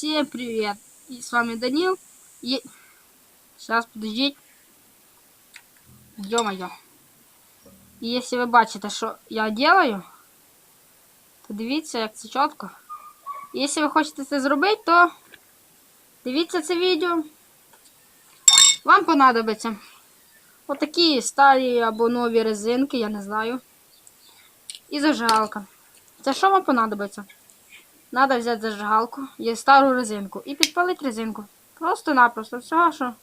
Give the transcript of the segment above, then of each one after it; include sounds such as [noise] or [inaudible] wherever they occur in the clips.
Всем привет! И с вами Данил. И... Сейчас, подождите. Ё-моё. І якщо ви бачите, що я делаю, то дивіться, як це чітко. І Якщо ви хочете це зробити, то дивіться це відео. Вам понадобиться отакі старі або нові резинки, я не знаю. І зажигалка. Це що вам понадобиться? Надо взяти зажигалку і стару резинку. І підпалити резинку. Просто-напросто. Всього, що.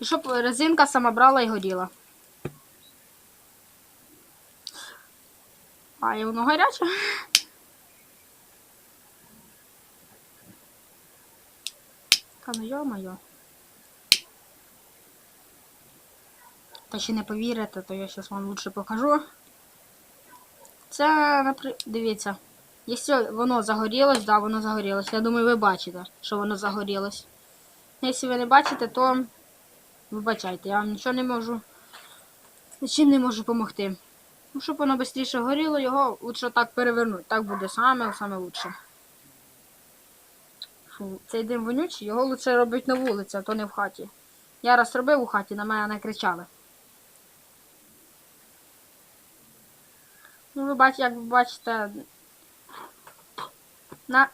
І щоб резинка сама брала і горіла. А, і воно гаряче. Та ну йо-моє. Та ще не повірите, то я зараз вам лучше покажу. Це, наприклад, дивіться. Якщо воно загорілось, да, воно загорілось. Я думаю, ви бачите, що воно загорілось. Якщо ви не бачите, то вибачайте, я вам нічого не можу. Нічим не можу допомогти. Ну, щоб воно швидше горіло, його лучше так перевернути. Так буде саме саме лучше. Фу, цей дим вонючий, його лучше робити на вулиці, а то не в хаті. Я раз робив у хаті, на мене не кричали. Ну, ви бачите, як ви бачите. На...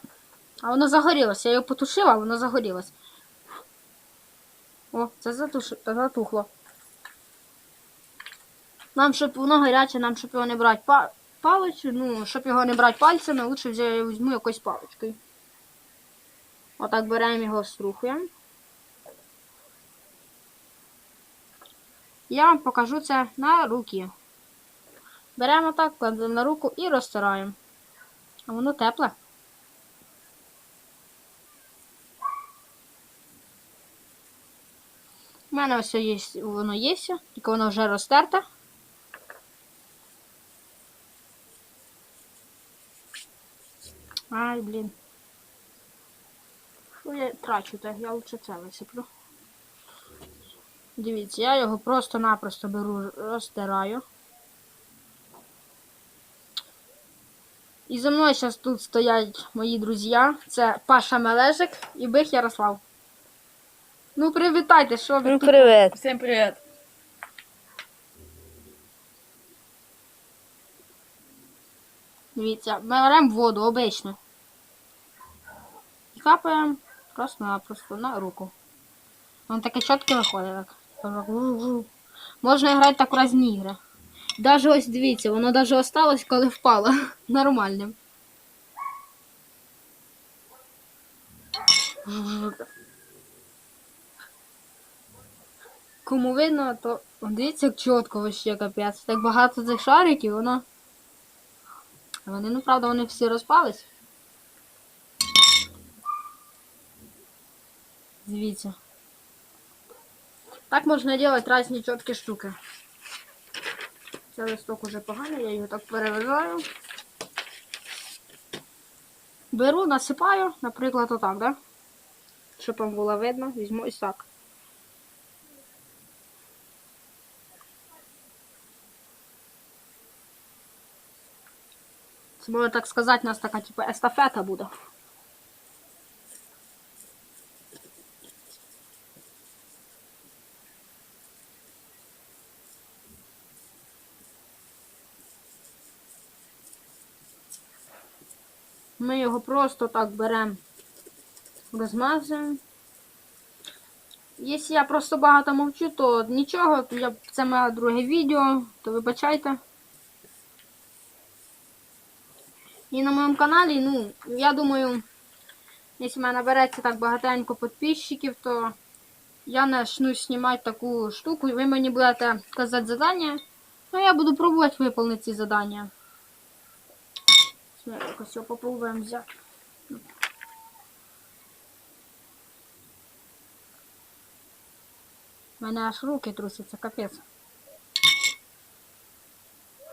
А воно загорілося. Я його потушила, а воно загорілось. О, це затуш... затухло. Нам, щоб воно гаряче, нам, щоб його не брати па... палицю, ну, щоб його не брати пальцями, лучше я візьму якоюсь паличкою. Отак беремо його, струхуємо. Я вам покажу це на руки. Беремо так, кладемо на руку і розтираємо. А воно тепле. У мене ось є, воно є, тільки воно вже розтерте. Ай, блін. Що я трачу, так я лучше це висиплю. Дивіться, я його просто-напросто беру, розтираю. І за мною зараз тут стоять мої друзі. Це Паша Мележик і Бих Ярослав. Ну, привітайте, що ви Ну, тут. привет. Всем привет. Дивіться, ми беремо воду обично. І капаємо просто-напросто на руку. Воно таке чітке виходить. Так. Можна грати так в різні ігри. Даже ось дивіться, воно даже осталось, коли впало. [laughs] Нормальним. Кому видно, то дивіться, як чітко вообще капець. Так багато цих шариків, воно. Вони, ну правда, вони всі розпались. Дивіться. Так можна робити різні чіткі штуки. Цей листок уже поганий, я його так перевертаю. Беру, насипаю, наприклад, отак, да? Щоб вам було видно, візьму ось так. Це можна так сказати, у нас така типу естафета буде. Ми його просто так беремо, розмазуємо. Якщо я просто багато мовчу, то нічого, я, це моє друге відео, то вибачайте. І на моєму каналі, ну, я думаю, якщо в мене набереться так багатенько підписчиків, то я почну знімати таку штуку, ви мені будете казати завдання. Ну, я буду пробувати виконати ці завдання. Якось його попробуємо взяти. У мене аж руки трусяться, капець.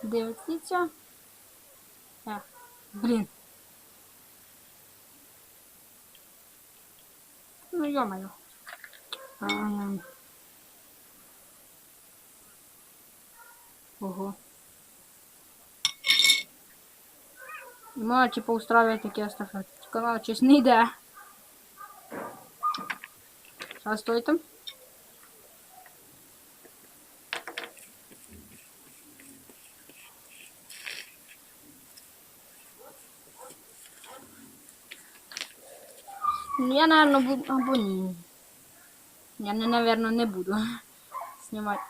Дивіться. Е, блін. Ну, ё-моё. Ай-яй. Ого. Можна, типу, устраивати такі естафети. Канал щось не йде. Стой там. Я, наверное, буду... Або ні. Я, наверное, не буду [laughs] знімати.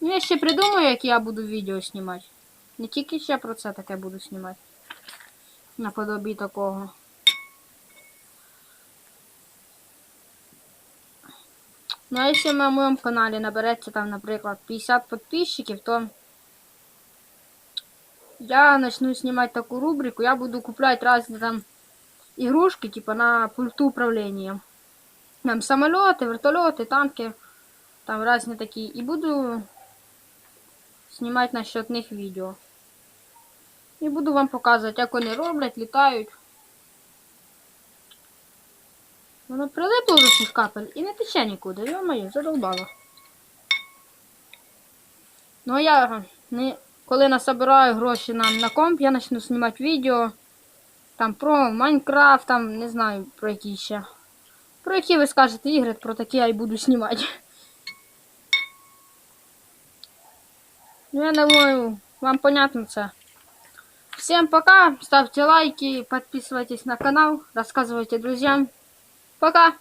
Ну, я ще придумаю, як я буду відео знімати. Не тільки ще про це таке буду знімати Наподобі такого. Ну, а якщо на моєму каналі набереться там, наприклад, 50 підписчиків, то я начну снимать такую рубрику. Я буду куплять разные там игрушки, типа на пульту управления. Там самолеты, вертолеты, танки, там разные такие. И буду снимать насчет них відео. І буду вам показувати, як вони роблять, літають. Воно прилипло до цих капель і не тече нікуди. Йо-моє, задолбало. Ну а я не, коли насобираю гроші нам на комп, я почну знімати відео. Там про Майнкрафт, там не знаю про які ще. Про які ви скажете ігри, про такі я і буду знімати. Ну, я думаю, вам понятно це. Всем пока, ставьте лайки, подписывайтесь на канал, рассказывайте друзьям. Пока!